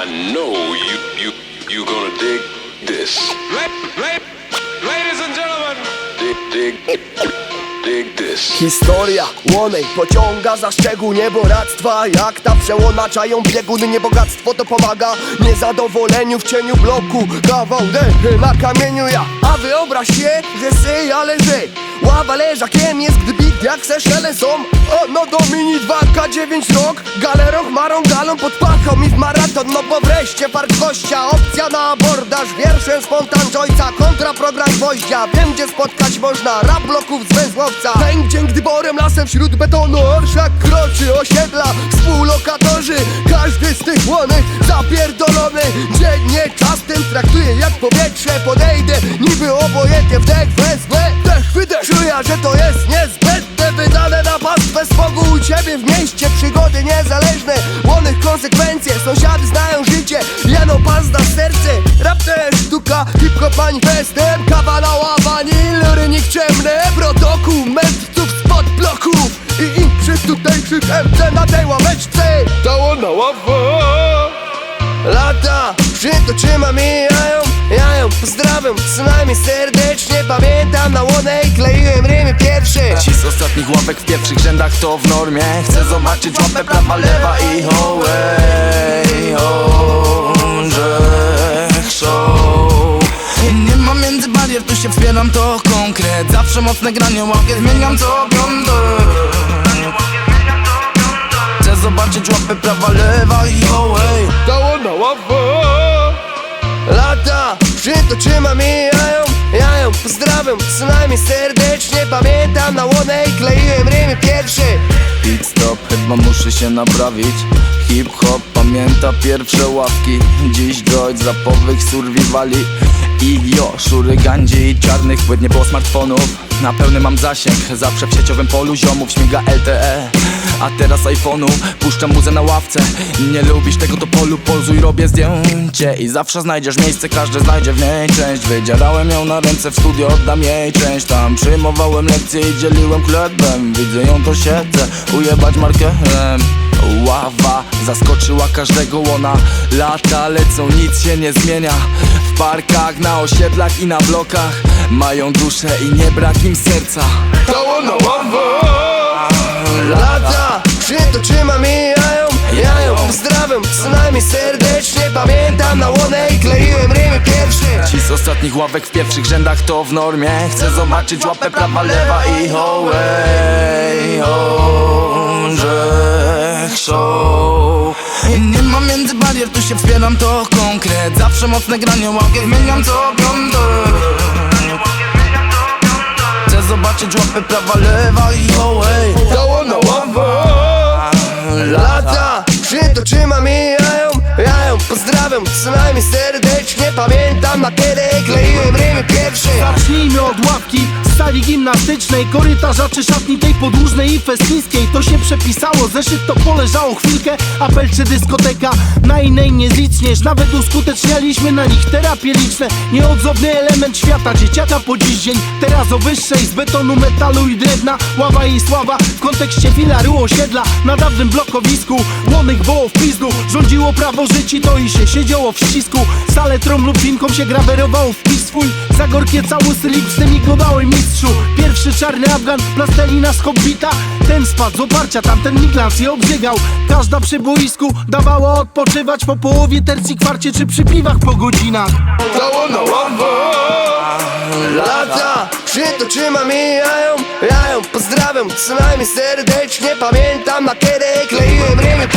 I know you you you gonna dig this. Ladies and gentlemen, Dig dig dig this. Historia łonej pociąga za szczegół nieboractwa Jak ta przełonaczają bieguny niebogactwo to pomaga Niezadowoleniu w cieniu bloku. Kawał dechy na kamieniu ja. A wyobraź się, że syj, ale że Ława leżakiem jest, gdy bit jak Seszele są O, no Domini 2K9 rok. Galeroch marą galą pod pachą mi w maraton No bo wreszcie fart gościa. Opcja na abordaż Wierszem spontan ojca Kontra program gwoździa. Wiem gdzie spotkać można Rap bloków z węzłowca. Pęk dzięk dyborem lasem wśród betonu Orszak kroczy osiedla Współlokatorzy. Każdy z tych łonych zapierdolony. Dzień nie czas ten traktuję jak powietrze Podejdę. Niby obojętnie wdech wydech Czuję, że to jest niezbędne Wydane na pastwę spogu u ciebie w mieście. Przygody niezależne Łonych konsekwencje. Sąsiady znają życie Jano pas na serce. Rap to jest sztuka Hip-hop manifestem. Kawa na wanil Rynik ciemny. Mędrców spod bloków I innych tutejszych MC na tej ławeczce. Dało na ławę Lata przytoczyma mijają, jają Pozdrawiam co najmniej serdecznie Pamiętam na łonej kleiłem rymy pierwsze. Ci z ostatnich łapek w pierwszych rzędach to w normie. Chcę zobaczyć łapę prawa, lewa i ho, ej, ho, że show Nie ma między barier, tu się wspieram, to konkret. Zawsze mocne granie, łapie zmieniam co piątek Chcę zobaczyć łapę prawa, lewa i ho, ej Dało na ławę Lata przytoczyma mijają, jają. Pozdrawiam co najmniej serdecznie Pamiętam na łonej kleiłem rymy pierwsze Pit stop, chyba muszę się naprawić. Hip-hop pamięta pierwsze ławki. Dziś dojść zapowych survivali. I jo, szury gandzi i czarnych płyt Nie było smartfonów, na pełny mam zasięg Zawsze w sieciowym polu ziomów śmiga LTE A teraz iPhone'u, puszczam muzę na ławce. Nie lubisz tego to polu, polzuj, robię zdjęcie. I zawsze znajdziesz miejsce, każdy znajdzie w niej część. Wydzierałem ją na ręce w studio, oddam jej część. Tam przyjmowałem lekcje i dzieliłem chlebem. Widzę ją to siedzę, ujebać markerem. Ława zaskoczyła każdego łona Lata lecą, nic się nie zmienia. W parkach, na osiedlach i na blokach Mają duszę i nie brak im serca. Dało na najmniej serdecznie Pamiętam na łonej kleiłem rymy pierwsze. Ci z ostatnich ławek w pierwszych rzędach to w normie. Chcę zobaczyć łapę prawa, lewa i ho, ej, ho, że show Nie ma między barier, tu się wspieram, to konkret. Zawsze mocne granie, łapie zmieniam co piątek Chcę zobaczyć łapę prawa, lewa i ho, ej. Dało na ławę jają Najmniej serdecznie Pamiętam na kiedy kleiłem rymy pierwsze. Zacznijmy od ławki sali gimnastycznej Korytarza czy szatni tej podłużnej i festińskiej To się przepisało, zeszyt to poleżało chwilkę Apel czy dyskoteka, na innej nie zlicniesz Nawet uskutecznialiśmy na nich terapie liczne. Nieodzowny element świata, dzieciaka po dziś dzień. Teraz o wyższej z betonu, metalu i drewna. Ława i sława w kontekście filaru osiedla. Na dawnym blokowisku łonych było w pizdu. Rządziło prawo życi, to i się siedziało w ścisku. Saletrą lub winką się grawerowało w pis swój. Za gorkie cały stylik z godały mistrzu. Pierwszy czarny Afgan, plastelina z hobbita. Ten spadł z oparcia, tamten miglans je obrzygał Każda przy boisku dawała odpoczywać Po połowie tercji kwarcie czy przy piwach po godzinach. Dało na Lata przytoczyma mijają, jają. Pozdrawiam co najmniej serdecznie. Pamiętam na kiedy kleiłem rymy